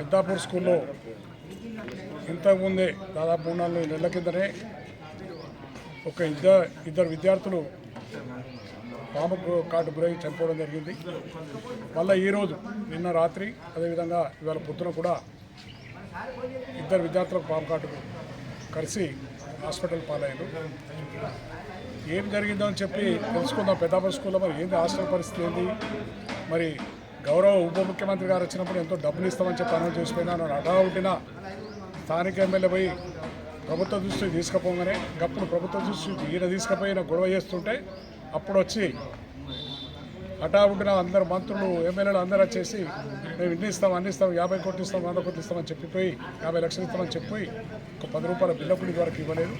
పెద్దాపూర్ స్కూల్లో ఇంతకుముందే దాదాపు మూడు నాలుగు నెలల కిందనే ఒక ఇద్దరు ఇద్దరు విద్యార్థులు పాము కాటు గురై చనిపోవడం జరిగింది. మళ్ళీ ఈరోజు నిన్న రాత్రి అదేవిధంగా ఇవాళ పొద్దున కూడా ఇద్దరు విద్యార్థులకు పాము కాటుకు కలిసి హాస్పిటల్ పాలయ్యారు. ఏం జరిగిందో అని చెప్పి తెలుసుకుందాం. పెద్దాపూర్ స్కూల్లో మరి ఏంది? హాస్టల్ పరిస్థితి ఏంది? మరి గౌరవ ఉప ముఖ్యమంత్రి గారు వచ్చినప్పుడు ఎంతో డబ్బులు ఇస్తామని చెప్పి అనౌన్స్ చేసిపోయినా నన్ను అడావుటిన స్థానిక ఎమ్మెల్యే పోయి ప్రభుత్వ దృష్టికి తీసుకుపోగానే అప్పుడు ప్రభుత్వ దృష్టికి ఈయన తీసుకుపోయిన గొడవ చేస్తుంటే అప్పుడు వచ్చి హఠావుటిన అందరు మంత్రులు ఎమ్మెల్యేలు అందరూ వచ్చేసి మేము ఇన్ని ఇస్తాం అన్ని ఇస్తాం యాభై కోట్లు ఇస్తాం వంద కోట్లు ఇస్తామని చెప్పిపోయి యాభై లక్షలు ఇస్తామని చెప్పి ఒక పది రూపాయల బిల్లప్పుడు వరకు ఇవ్వలేదు.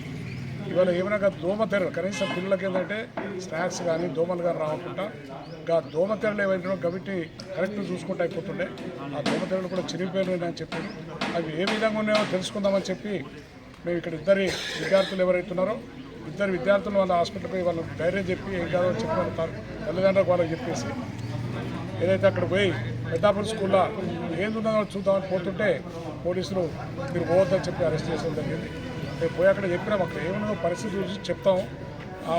ఇవాళ ఏమైనా దోమ తెరలు కనీసం పిల్లలకి ఏంటంటే స్నాక్స్ కానీ దోమలు కానీ రాకుండా ఇంకా దోమతెరలు ఏవైనా గవిటి కరెక్ట్ చూసుకుంటూ అయిపోతుండే. ఆ దోమతెరలు కూడా చిరిగిపోయినాయి అని చెప్పి అవి ఏ విధంగా ఉన్నాయో తెలుసుకుందామని చెప్పి మేము ఇక్కడ ఇద్దరి విద్యార్థులు ఎవరైతే ఉన్నారో ఇద్దరు విద్యార్థులు వాళ్ళ హాస్పిటల్కి పోయి ధైర్యం చెప్పి ఏం కాదో చెప్పి వాళ్ళ తల్లిదండ్రులకు వాళ్ళకి చెప్పేసి ఏదైతే అక్కడ పోయి పెద్దాపూర్ స్కూల్లో ఏందున్నదో చూద్దామని పోతుంటే పోలీసులు మీరు పోవద్దని చెప్పి అరెస్ట్ చేయడం జరిగింది. మేము పోయి అక్కడ చెప్పినా మాకు ఏమన్నా పరిస్థితి చూసి చెప్తాం. ఆ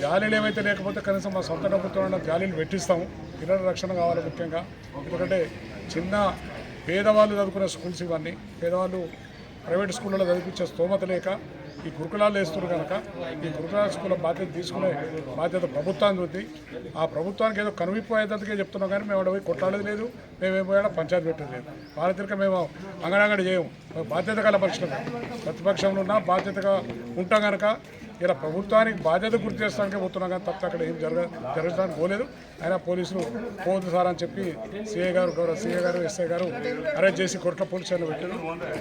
జాలీలు ఏమైతే లేకపోతే కనీసం మా సొంత డబ్బుతో జాలీలు పెట్టిస్తాము పిల్లల రక్షణ కావాలి ముఖ్యంగా. ఎందుకంటే చిన్న పేదవాళ్ళు చదువుకునే స్కూల్స్ ఇవన్నీ. పేదవాళ్ళు ప్రైవేట్ స్కూళ్ళలో చదివించే స్తోమత లేక ఈ గురుకులాలు వేస్తున్నారు కనుక ఈ గురుకులాల స్కూల్ బాధ్యత తీసుకునే బాధ్యత ప్రభుత్వానికి ఉంది. ఆ ప్రభుత్వానికి ఏదో కనువిపోయేందుకే చెప్తున్నాం కానీ మేము ఆడ పోయి కొట్లాడేది లేదు. మేమేం పోయాడ పంచాయతీ పెట్టేది లేదు. వాళ్ళ మేము అంగడంగడి చేయము బాధ్యత గల పక్షులు ప్రతిపక్షంలో ఉన్నా బాధ్యతగా ఉంటాం కనుక ఇలా ప్రభుత్వానికి బాధ్యత గుర్తు చేస్తానికే పోతున్నాం కానీ తప్ప అక్కడ ఏం జరగ జరగడానికి పోలేదు. అయినా పోలీసులు పోదు సార్ అని చెప్పి సిఐ గారు గౌరవ సీఏ గారు ఎస్ఐ గారు అరెస్ట్ చేసి కొట్ల పోలీస్ స్టేషన్లో పెట్టారు.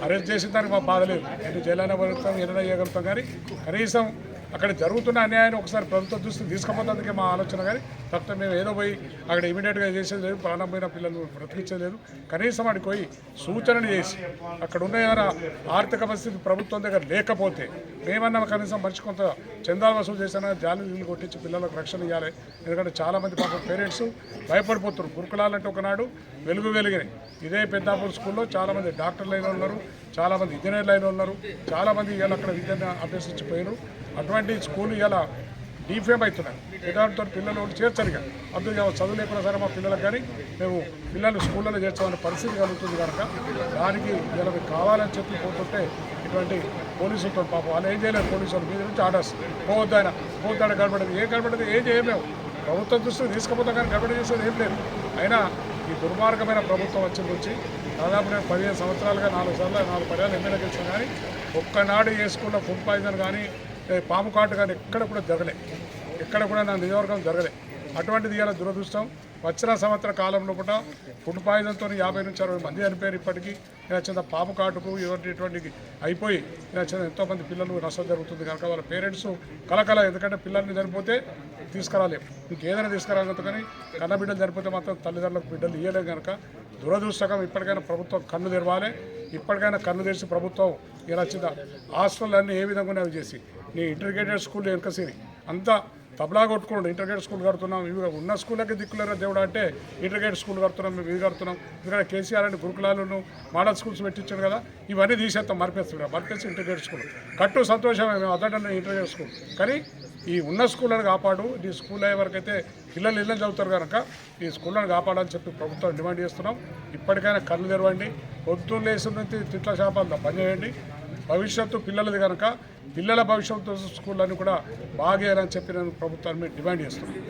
అరెస్ట్ చేసిన దానికి మా బాధ లేదు. ఎన్ని జైలైనా పడుతాం ఎన్నైనా చేయగలుగుతాం కానీ కనీసం అక్కడ జరుగుతున్న అన్యాయాన్ని ఒకసారి ప్రభుత్వం దృష్టికి తీసుకుపోతుందికే మా ఆలోచన కానీ తప్ప మేము ఏదో పోయి అక్కడ ఇమీడియట్గా చేసేది లేదు ప్రాణం పోయిన పిల్లలు బ్రతికించలేదు కనీసం అక్కడికి పోయి సూచనలు చేసి అక్కడ ఉన్న ఏదైనా ఆర్థిక పరిస్థితి ప్రభుత్వం దగ్గర లేకపోతే మేమన్నా కనీసం మనిషి కొంత చందాలు వసూలు చేసినా జాలి నీళ్ళు కొట్టించి పిల్లలకు రక్షణ ఇవ్వాలి. ఎందుకంటే చాలామంది పాప పేరెంట్స్ భయపడిపోతున్నారు. గురుకులాలంటే ఒకనాడు వెలుగు వెలిగినాయి. ఇదే పెద్దాపూర్ స్కూల్లో చాలామంది డాక్టర్లు అయిన ఉన్నారు. చాలామంది ఇంజనీర్ లైన్లో ఉన్నారు. చాలామంది ఇవాళ అక్కడ విద్యను అభ్యసించిపోయారు అటువంటి స్కూల్ ఇవాళ డీఫేమ్ అవుతున్నాయి ఎదాంతో పిల్లలు ఒకటి అందుకే చదువు లేకుండా సరే మా పిల్లలకు కానీ మేము పిల్లలు స్కూళ్ళలో చేర్చామనే పరిస్థితి కలుగుతుంది కనుక దానికి ఇలా కావాలని చెప్పి పోతుంటే ఇటువంటి పోలీసులతో పాపం వాళ్ళు ఏం చేయలేదు పోలీసులు మీద నుంచి ఆర్డర్స్. పోవద్దు ఆయన. పోతాడు గడబడదు ఏం గడబడదు ఏం చేయలేము. ప్రభుత్వం దృష్టికి తీసుకుపోతాం కానీ గడబడి చేసేది ఏం లేదు. అయినా ఈ దుర్మార్గమైన ప్రభుత్వం వచ్చి వచ్చి దాదాపు నేను పదిహేను సంవత్సరాలుగా నాలుగు సార్లు నాలుగు పర్యాలు ఎమ్మెల్యే గెలిచాను కానీ ఒక్కనాడు వేసుకున్న ఫుడ్ పాయిజన్ కానీ పాము కాటు కానీ ఎక్కడ కూడా జరగలే. ఎక్కడ కూడా నా నియోజకవర్గం జరగలే. అటువంటిది ఇలా దురదృష్టం. వచ్చిన సంవత్సర కాలంలో కూడా ఫుడ్ పాయిజన్తో యాభై నుంచి అరవై మంది చనిపోయారు ఇప్పటికీ. ఇలా చిన్న పాము కాటుకు ఇటువంటి అయిపోయి ఇలా చిన్న ఎంతోమంది పిల్లలు నష్టం జరుగుతుంది కనుక వాళ్ళ పేరెంట్స్ కలకల ఎందుకంటే పిల్లల్ని చనిపోతే తీసుకురాలేము ఇంకేదైనా తీసుకురాగలదు కానీ కన్న బిడ్డలు చనిపోతే మాత్రం తల్లిదండ్రులకు బిడ్డలు ఇవ్వలేము కనుక దురదృష్టకం ఇప్పటికైనా ప్రభుత్వం కన్ను తెరవాలి. ఇప్పటికైనా కన్ను తెరిచి ప్రభుత్వం ఇలా చిన్న హాస్టల్ అన్నీ ఏ విధంగా అవి చేసి. నీ ఇంటిగ్రేటెడ్ స్కూల్ వెనకసిరి అంతా తబలా కొట్టుకోండి ఇంటర్గ్రేట్ స్కూల్ కడుతున్నాం ఇవి ఉన్న స్కూళ్ళకి దిక్కులేరా దేవుడు అంటే ఇంటర్గ్రేట్ స్కూల్ కడుతున్నాం మేము ఇవి కడుతున్నాం. ఎందుకంటే కేసీఆర్ అంటే గురుకులాలను మోడల్ స్కూల్స్ పెట్టించాడు కదా ఇవన్నీ తీసేస్తాం మరిపేస్తున్నాం మరిపేసి ఇంటర్గ్రేట్ స్కూల్. కట్టు సంతోషమే మేము అదటండి ఇంటర్గ్రేట్ స్కూల్. కానీ ఈ ఉన్న స్కూళ్ళను కాపాడు ఈ స్కూల్ అయ్యే వరకు అయితే పిల్లలు ఇళ్ళని చదువుతారు కనుక ఈ స్కూళ్ళను కాపాడాలని చెప్పి ప్రభుత్వం డిమాండ్ చేస్తున్నాం. ఇప్పటికైనా కళ్ళు తెరవండి పొద్దున్న లేసిన నుంచి తిట్ల శాపాలతో పనిచేయండి భవిష్యత్తు పిల్లలది కనుక పిల్లల భవిష్యత్తు స్కూళ్ళని కూడా బాగేయాలని చెప్పి నేను ప్రభుత్వాన్ని డిమాండ్ చేస్తున్నాను.